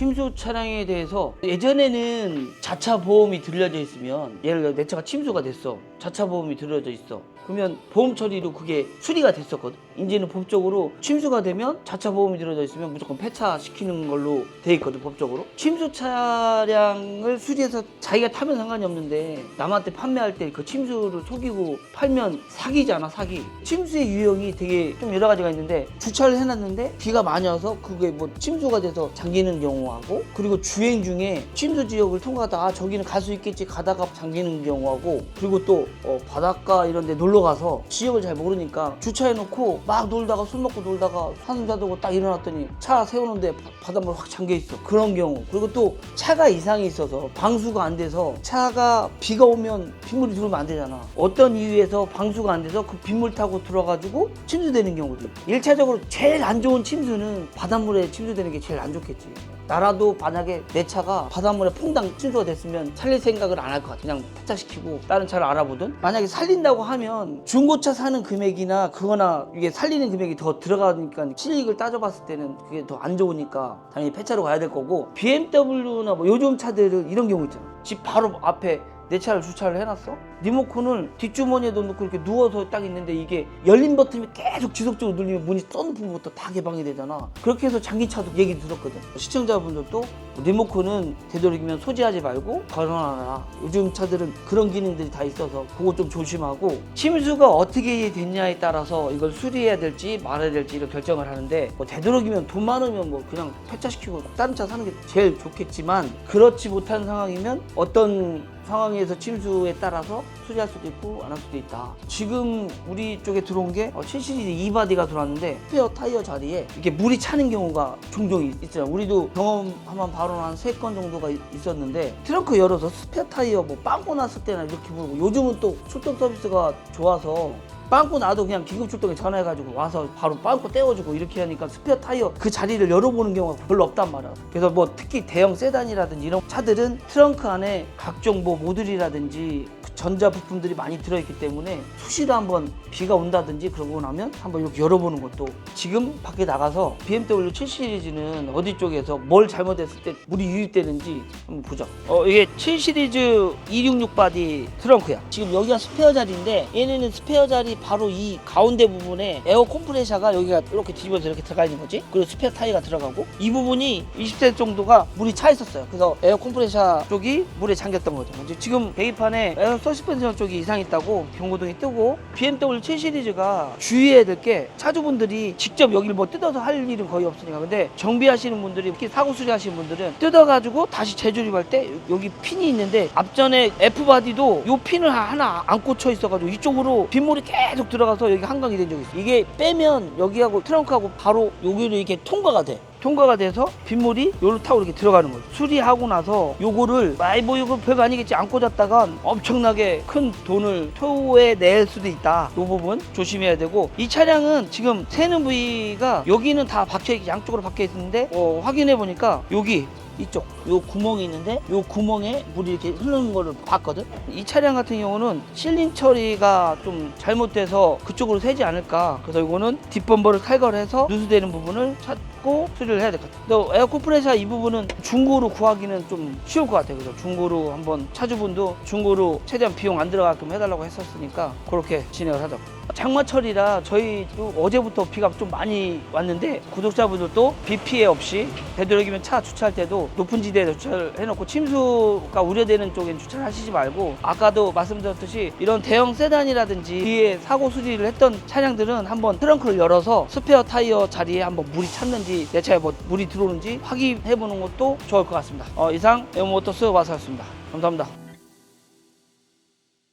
침수 차량에 대해서 예전에는 자차 보험이 들려져 있으면 예를 들어 내 차가 침수가 됐어. 자차 보험이 들려져 있어. 그러면 보험 처리로 그게 수리가 됐었거든. 이제는 법적으로 침수가 되면 자차 보험이 들어져 있으면 무조건 폐차시키는 걸로 돼 있거든 법적으로. 침수 차량을 수리해서 자기가 타면 상관이 없는데 남한테 판매할 때 그 침수를 속이고 팔면 사기잖아 사기. 침수의 유형이 되게 좀 여러 가지가 있는데 주차를 해놨는데 비가 많이 와서 그게 뭐 침수가 돼서 잠기는 경우 하고 그리고 주행 중에 침수 지역을 통과하다 아 저기는 갈 수 있겠지 가다가 잠기는 경우하고 그리고 또 어, 바닷가 이런 데 놀러 가서 지역을 잘 모르니까 주차해 놓고 막 놀다가 술 먹고 놀다가 한숨 자두고 딱 일어났더니 차 세우는데 바- 바닷물 확 잠겨 있어. 그런 경우. 그리고 또 차가 이상이 있어서 방수가 안 돼서 차가 비가 오면 빗물이 들어오면 안 되잖아. 어떤 이유에서 방수가 안 돼서 그 빗물 타고 들어가지고 침수되는 경우들. 일차적으로 제일 안 좋은 침수는 바닷물에 침수되는 게 제일 안 좋겠지 나라도 만약에 내 차가 바닷물에 퐁당 침수가 됐으면 살릴 생각을 안 할 것 같아. 그냥 폐차시키고 다른 차를 알아보든. 만약에 살린다고 하면 중고차 사는 금액이나 그거나 이게 살리는 금액이 더 들어가니까 실익을 따져봤을 때는 그게 더 안 좋으니까 당연히 폐차로 가야 될 거고 BMW나 뭐 요즘 차들은 이런 경우 있잖아. 집 바로 앞에 내 차를 주차를 해놨어? 리모컨을 뒷주머니에도 넣고 이렇게 누워서 딱 있는데 이게 열린 버튼이 계속 지속적으로 눌리면 문이 썬루프부터 다 개방이 되잖아. 그렇게 해서 장기차도 얘기 들었거든. 시청자분들도 리모컨은 되도록이면 소지하지 말고 걸어놔라. 요즘 차들은 그런 기능들이 다 있어서 그거 좀 조심하고 침수가 어떻게 됐냐에 따라서 이걸 수리해야 될지 말아야 될지를 결정을 하는데 뭐 되도록이면 돈 많으면 뭐 그냥 폐차시키고 다른 차 사는 게 제일 좋겠지만 그렇지 못한 상황이면 어떤 상황에서 침수에 따라서 수리할 수도 있고 안 할 수도 있다. 지금 우리 쪽에 들어온 게 어, 7시리즈 2바디가 들어왔는데 스페어 타이어 자리에 이렇게 물이 차는 경우가 종종 있- 있잖아요. 우리도 경험하면 바로 한 세 건 정도가 있- 있었는데 트렁크 열어서 스페어 타이어 뭐 빵꾸 났을 때나 이렇게 부르고 요즘은 또 출동 서비스가 좋아서 빵꾸 나도 그냥 기급 출동에 전화해가지고 와서 바로 빵꾸 떼어주고 이렇게 하니까 스페어 타이어 그 자리를 열어보는 경우가 별로 없단 말이야. 그래서 뭐 특히 대형 세단이라든지 이런 차들은 트렁크 안에 각종 뭐 모듈이라든지 그 전자 부품들이 많이 들어있기 때문에 수시로 한번 비가 온다든지 그러고 나면 한번 이렇게 열어보는 것도 지금 밖에 나가서 BMW 7 시리즈는 어디 쪽에서 뭘 잘못했을 때 물이 유입되는지 한번 보자. 어 이게 7 시리즈 266 바디 트렁크야. 지금 여기가 스페어 자리인데 얘네는 스페어 자리 바로 이 가운데 부분에 에어 콤프레셔가 여기가 이렇게 뒤집어서 이렇게 들어가 있는 거지. 그리고 스페어 타이어가 들어가고 이 부분이 20세 정도가 물이 차 있었어요. 그래서 에어 콤프레셔 쪽이 물에 잠겼던 거죠. 지금 계기판에 에어 서스펜션 쪽이 이상 있다고 경고등이 뜨고 BMW 7 시리즈가 주의해야 될 게 차주분들이 직접 여기를 뭐 뜯어서 할 일은 거의 없으니까 근데 정비하시는 분들이 특히 사고 수리하시는 분들은 뜯어가지고 다시 재조립할 때 여기 핀이 있는데 앞전에 F 바디도 요 핀을 하나 안 꽂혀 있어가지고 이쪽으로 빗물이 계속 들어가서 여기 한강이 된 적이 있어. 이게 빼면 여기하고 트렁크하고 바로 여기로 이렇게 통과가 돼. 통과가 돼서 빗물이 요로 타고 이렇게 들어가는 거죠. 수리하고 나서 요거를 아이 뭐 이거 별거 아니겠지 안 꽂았다간 엄청나게 큰 돈을 토해 낼 수도 있다. 요 부분 조심해야 되고 이 차량은 지금 새는 부위가 여기는 다 박혀 있 양쪽으로 박혀 있는데 어, 확인해 보니까 여기 이쪽 요 구멍이 있는데 요 구멍에 물이 이렇게 흐르는 거를 봤거든? 이 차량 같은 경우는 실링 처리가 좀 잘못돼서 그쪽으로 새지 않을까. 그래서 이거는 뒷범버를 칼걸해서 누수되는 부분을 찾고 수리를 해야 될 것 같아요. 또 에어 컴프레셔 이 부분은 중고로 구하기는 좀 쉬울 것 같아요. 그래서 중고로 한번 차주분도 중고로 최대한 비용 안 들어가게끔 해달라고 했었으니까 그렇게 진행을 하자고 장마철이라 저희도 어제부터 비가 좀 많이 왔는데 구독자분들도 비 피해 없이 되도록이면 차 주차할 때도 높은 지대에 주차를 해놓고 침수가 우려되는 쪽엔 주차를 하시지 말고 아까도 말씀드렸듯이 이런 대형 세단이라든지 뒤에 사고 수리를 했던 차량들은 한번 트렁크를 열어서 스페어 타이어 자리에 한번 물이 찼는지 내 차에 뭐 물이 들어오는지 확인해 보는 것도 좋을 것 같습니다. 어, 이상 에어모터스 와서였습니다. 감사합니다.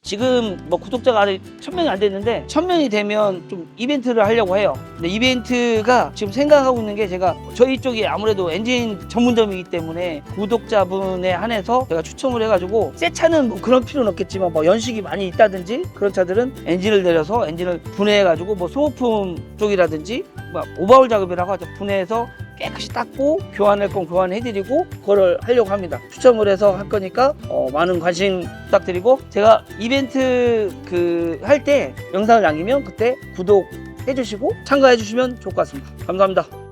지금 뭐 구독자가 아직 천 명이 안 됐는데 천 명이 되면 좀 이벤트를 하려고 해요. 근데 이벤트가 지금 생각하고 있는 게 제가 저희 쪽이 아무래도 엔진 전문점이기 때문에 구독자분에 한해서 제가 추첨을 해가지고 새 차는 뭐 그런 필요는 없겠지만 뭐 연식이 많이 있다든지 그런 차들은 엔진을 내려서 엔진을 분해해가지고 뭐 소모품 쪽이라든지 뭐 오버홀 작업이라고 하죠. 분해해서 깨끗이 닦고 교환할 건 교환해드리고 그거를 하려고 합니다. 추첨을 해서 할 거니까 어, 많은 관심 부탁드리고 제가 이벤트 그 할 때 영상을 남기면 그때 구독 해주시고 참가해 주시면 좋을 것 같습니다. 감사합니다.